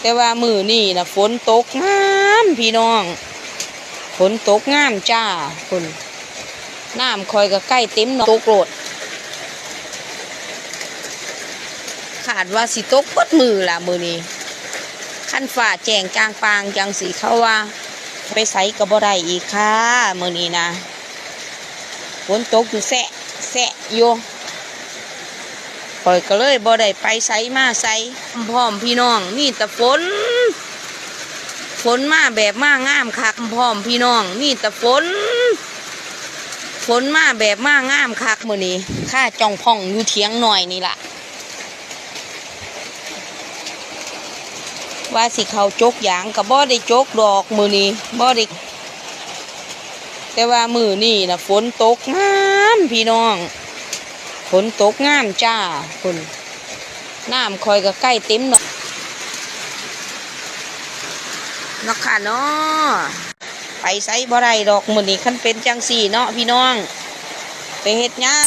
แต่ว่ามือนี่นะฝนตกงามพี่น้องฝนตกงามจ้าคุณน้ำคอยก็ใกล้เต็มนตกโกรดขาดว่าสิตกเปิดมือละมือนี้ขั้นฝ่าแจงจางปางจังสีเขาว่า ไปใส่กระบอไดอีกค่ะมือนี้นะฝนตกอยู่แสะแสะอยู่ คอยก็เลยบ่ได้ไปใส่มาใส่พร้อมพี่น้องมีแต่ฝน ฝนมาแบบมางามคักพร้อมพี่น้องมีแต่ฝน ฝนมาแบบมางามคักมือนี้ข้าจองพ่องอยู่เทียงหน่อยนี่ล่ะ ว่าสิเขาจกหยางกับบ่ได้จกดอกมือนี้บ่ได้แต่ว่ามือนี่นะฝนตกงามพี่น้อง ฝนตกงามจ้าคุณน้ำคอยก็ใกล้เต็มหนองเนาะค่ะเนาะไปไสบ่ได้ดอกมือนี้คันเป็นจังสี่เนาะพี่น้อง ไปเฮ็ดหยัง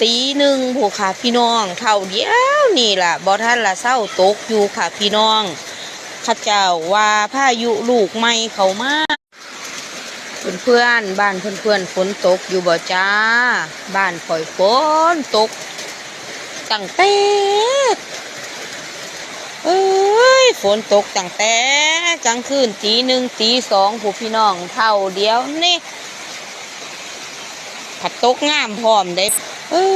ตีหนึ่งผู้ค่ะพี่น้องเท่าเดียวนี่ล่ะบ่ท่านละเศร้าตกอยู่ค่ะพี่น้องข้าเจ้าว่าพายุลูกไม่เขามา เพื่อนๆบ้านเพื่อนๆฝนตกอยู่บ่จ้า บ้านข่อยฝนตกตั้งแต่เอ้ยฝนตกตั้งแต่กลางคืนตีหนึ่งตีสองผู้พี่น้องเท่าเดียวนี่ผัดตกงามพร้อมได้เอ้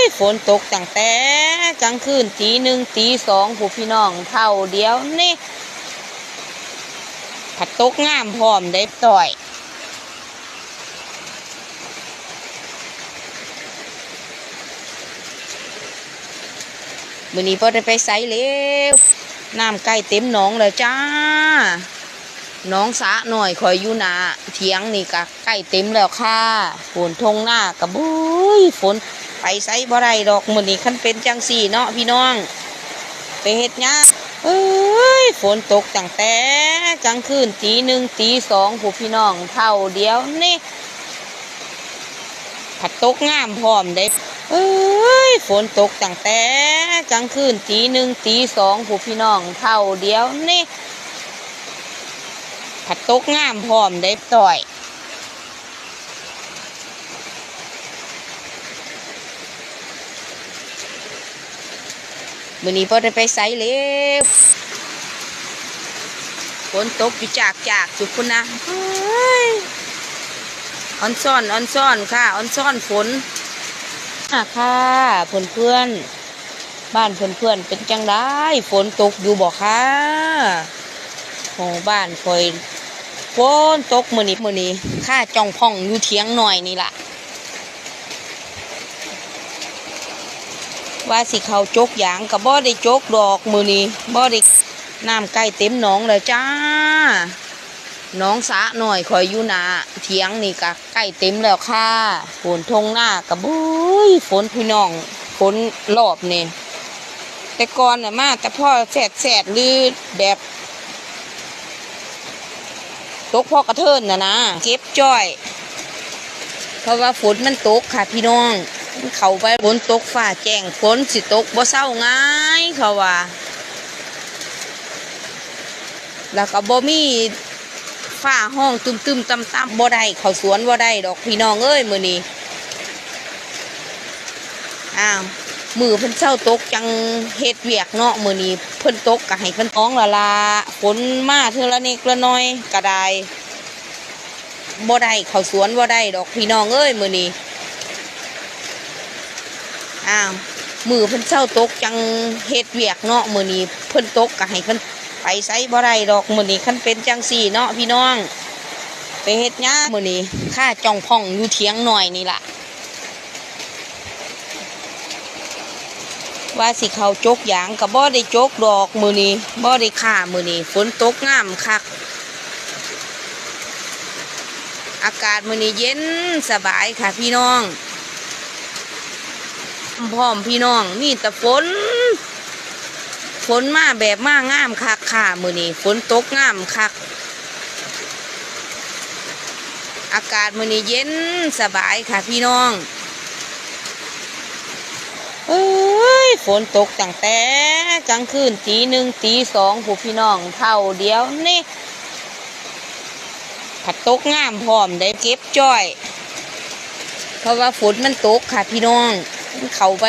ยฝนตกตั้งแต่กลางคืนตีหนึ่งตีสองผู้พี่น้องเท่าเดียวนี่ผัดตกงามพร้อมได้ต่อย มื่อนี้พอได้ไปใส่เร็วน้ำใกล้เต็มหนองแล้วจ้าน้องสะหน่อยคอยอยู่หนาเถียงนี่กะใกล้เต็มแล้วค่ะฝนทงหน้ากะบุ้ยฝนไปใส่บ่ได้ดอกมื่อนี้คันเป็นจังสี่เนาะพี่น้อง ไปเฮ็ดหยังเอ้ยฝนตกตั้งแต่กลางคืนตีหนึ่งตีสองผู้พี่น้องเท่าเดียวนี่ผัดตกงามพร้อมได้ เอ้ยฝนตกตั้งแต่กลางคืนตีหนึ่งตีสองผู้พี่น้องเท่าเดียวนี่ผัดตกงามพร้อมได้ต่อยมื่อนี้พอได้ไปใส่เร็วฝนตกอยู่จากจากจุดคุณนะเฮ้ยออนซ่อนออนซ่อนค่ะออนซ่อนฝน อะค่ะเพื่อนเพื่อนบ้านเพื่อนเพื่อนเป็นจังได้ฝนตกอยู่บ่ค่ะของบ้านคอยฝนตกมือนี้มือนี้ข้าจ้องพ่องอยู่เทียงหน่อยนี่ล่ะ ว่าสิเขาจกยางกับบ่ได้จกดอกมือนี้บ่ได้น้ำใกล้เต็มหนองแล้วจ้า น้องสะหน่อยคอยอยู่นาเถียงนี่กะใกล้เต็มแล้วค่ะฝนทงหน้ากะบุ้ยฝนพี่น้องฝนรอบนี่แต่ก่อนน่ะมาแต่พ่อแสดแสดหรือแบบตกพ่อกระเทินน่ะนะเก็บจ้อย เพราะว่าฝนมันตกค่ะพี่น้องเขาไปฝนตกฝ่าแจ้งฝนสิตกบ่เศร้าง่ายเขาว่า แล้วก็บ่มี ฝ้าห้องตึมตึมๆต่ำตำๆบ่ได้เขาสวนบ่ได้ดอกพี่น้องเอ้ยมือนี้อ้าวมือเพิ่นเศร้าตกจังเฮ็ดเวียกเนาะมือนี้เพิ่นตกก็ให้เพิ่นท้องละลาฝนมาเทือละนิดละน้อยก็ได้บ่ได้เขาสวนบ่ได้ดอกพี่น้องเอ้ยมือนี้อ้าวมือเพิ่นเศร้าตกจังเฮ็ดเวียกเนาะมือนี้เพิ่นตกก็ให้เพิ่น ไปไสบ่ได้ดอกมือนี้คันเป็นจังสี่เนาะพี่น้อง ไปเฮ็ดหยังมื้อนี้ข้าจ้องพ่องอยู่เถียงหน่อยนี่ล่ะ ว่าสิเขาจกหยางก็บ่ได้จกดอกมือนี้บ่ได้ค่ามือนี้ฝนตกงามคัก อากาศมือนี้เย็นสบายค่ะพี่น้องพร้อมพี่น้องมีแต่ฝน ฝนมาแบบมางามคักค่ะมือนี้ฝนตกงามคัก อากาศมือนี้เย็นสบายค่ะพี่น้องเอ้ยฝนตกตั้งแต่กลางคืนตีหนึ่งตีสองผู้พี่น้องเท่าเดียวนี่ผัดตกงามพร้อมได้เก็บจ้อย เพราะว่าฝนมันตกค่ะพี่น้อง มันเขาไป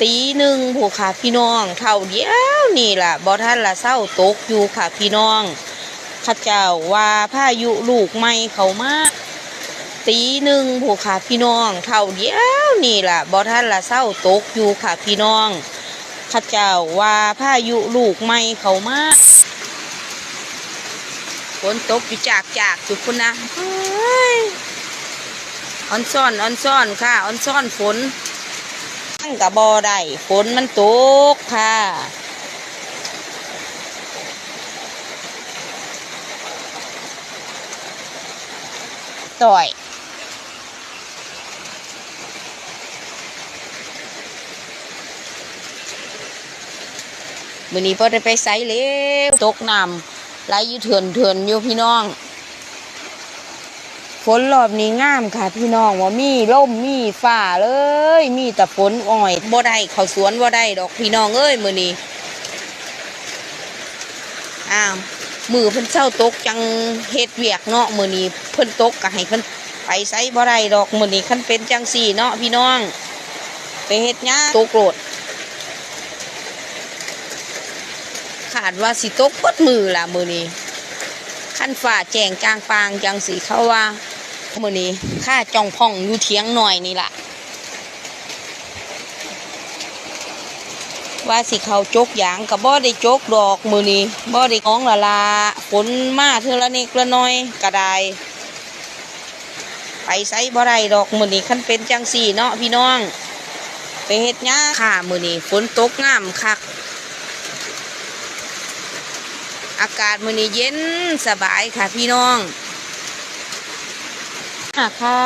ตีหนึ่งผู้ค่ะพี่น้องเท่าเดียวนี่ล่ะบ่ท่านละเศร้าตกอยู่ค่ะพี่น้องข้าเจ้าว่าพายุลูกไม่เขามาตีหนึ่งผู้ค่ะพี่น้องเท่าเดียวนี่ล่ะบ่ท่านละเศร้าตกอยู่ค่ะพี่น้องข้าเจ้าว่าพายุลูกไม่เขามาฝนตกอยู่จากจากจุดคุณนะออนซ่อนออนซ่อนค่ะออนซ่อนฝน ตั้งกับบอได้ฝนมันตกค่ะต่อยมือนี้พอได้ไปไซเล็วตกน้ำไหลอยู่เถื่อนเถื่อนอยู่พี่น้อง นรอบนี้งามค่ะ พี่น้องว่ามีล่มมีฝ่าเลย มีแต่ฝนอ่อยบ่ได้เขาสวนบ่ได้ดอกพี่น้องเอ้ยมือนี้อ้าวมือเพิ่นเช้าตกจังเฮ็ดเวียกเนาะมือนี้เพิ่นตกก็ให้เพิ่นไปไสบ่ได้ดอกมือนี้คันเป็นจังสี่เนาะพี่น้อง ไปเฮ็ดหยังตกโกรธขาดว่าสิตกเบิดมือละมือนี้ขั้นฝ่าแจงจางปางจังสีเขาว่า มื่อนี้ข้าจ้องพ่องอยู่เทียงหน่อยนี่ละว่าสิเขาจกยางกับบ่ได้จกดอกมือนี้บ่ได้ของละลาฝนมาเทอละนิดละน้อยก็ไดไปไสบ่ได้ดอกมือนี้ขั้นเป็นจังสี่เนาะพี่น้อง ไปเฮ็ดหญ้าค่ะมือนี้ฝนตกงามคักอากาศมื้อนี้เย็นสบายค่ะพี่น้อง อะค่ะ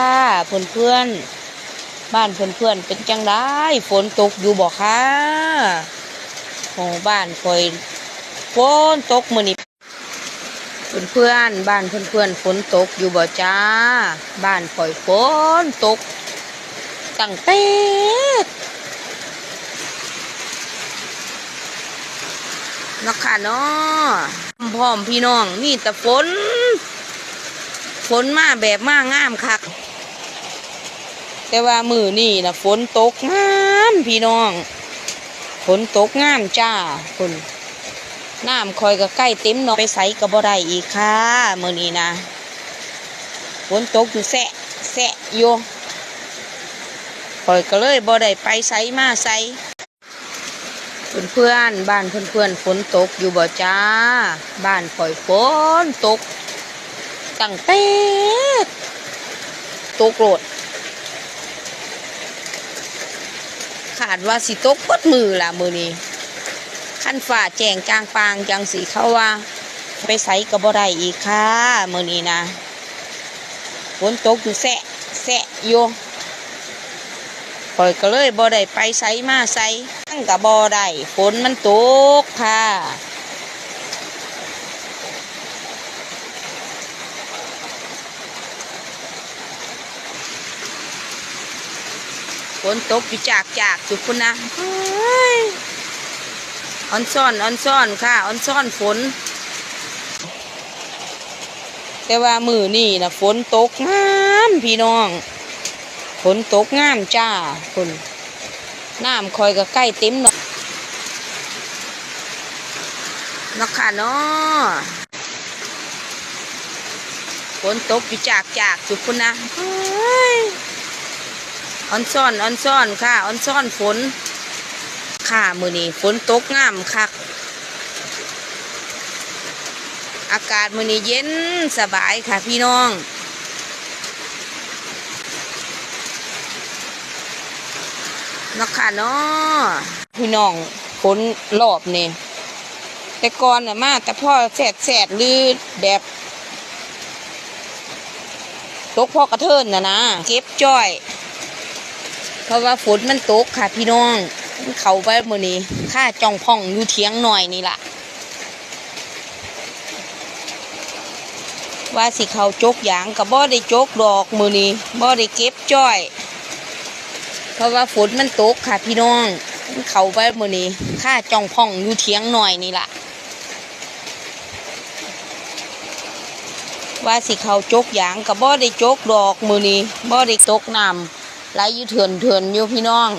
เพื่อนเพื่อนบ้านเพื่อนเพื่อนเป็นจังได้ฝนตกอยู่บ่คะของบ้านคอยฝนตกมือนี้เพื่อนเพื่อนบ้านเพื่อนเพื่อนฝนตกอยู่บ่จ้า บ้านคอยฝนตกตั้งแต่เนาะค่ะเนาะพร้อมพี่น้องมีแต่ฝน นมาแบบมางามคัก แต่ว่ามือนี่นะฝนตกงามพี่น้อง ฝนตกงามจ้าคุณน้ำคอยก็ใกล้เต็มนองไปใส่กระบอได้อีกค่ะมือนี้นะฝนตกอยู่แสะแสะอยู่คอยก็เลยบ่ได้ไปใส่มาใส่เพื่อนๆบ้านเพื่อนๆฝนตกอยู่บ่จ้า บ้านข่อยฝนตก ตั้งแต่ตกโกรธขาดว่าสิตกเบดมือละมือนี้ขั้นฝ่าแจงจางปางจังสีเข้าว่า ไปใส่กระบอได้อีกค่ะมือนี้นะฝนตกอยู่แสะแสะอยู่ข่อยก็เลยบ่ได้ไปไสมาไสตั้งกับบ่ได้ฝนมันตกค่ะ ฝนตกอยู่จากจากจุดคุณนะออนซ่อนออนซ่อนค่ะออนซ่อนฝน แต่ว่ามือนี่นะฝนตกงามพี่น้องฝนตกงามจ้าคุณน้ำคอยก็ใกล้เต็มเนาะนาะค่ะเนาะฝนตกอยู่จากจากจุดคุณนะเฮ้ย ออนซ่อนออนซ่อนค่ะออนซ่อนฝน ค่ะมือนี้ฝนตกงามคัก อากาศมือนี้เย็นสบายค่ะพี่น้องเนาะค่ะเนาะพี่น้องฝนรอบนี่แต่ก่อนน่ะมาแต่พ่อแสดแสดหรือแบบตกพ่อกระเทินน่ะนะเก็บจ้อย เพราะว่าฝนมันตกค่ะพี่น้องเขาไปเมื่อนี้ข้าจ้องพ่องอยู่เทียงหน่อยนี่ล่ะ ว่าสิเขาจกอย่างกับบ่ได้จกดอกมือนี้บ่ได้เก็บจ้อย เพราะว่าฝนมันตกค่ะพี่น้องเขาไปเมื่อนี้ข้าจ้องพ่องอยู่เทียงหน่อยนี่ล่ะ ว่าสิเขาจกอย่างกับบ่ได้จกดอกมือนี้บ่ได้จกน้ำ ไลายอยู่เถื่อนเถื่อนโยพี่น้อง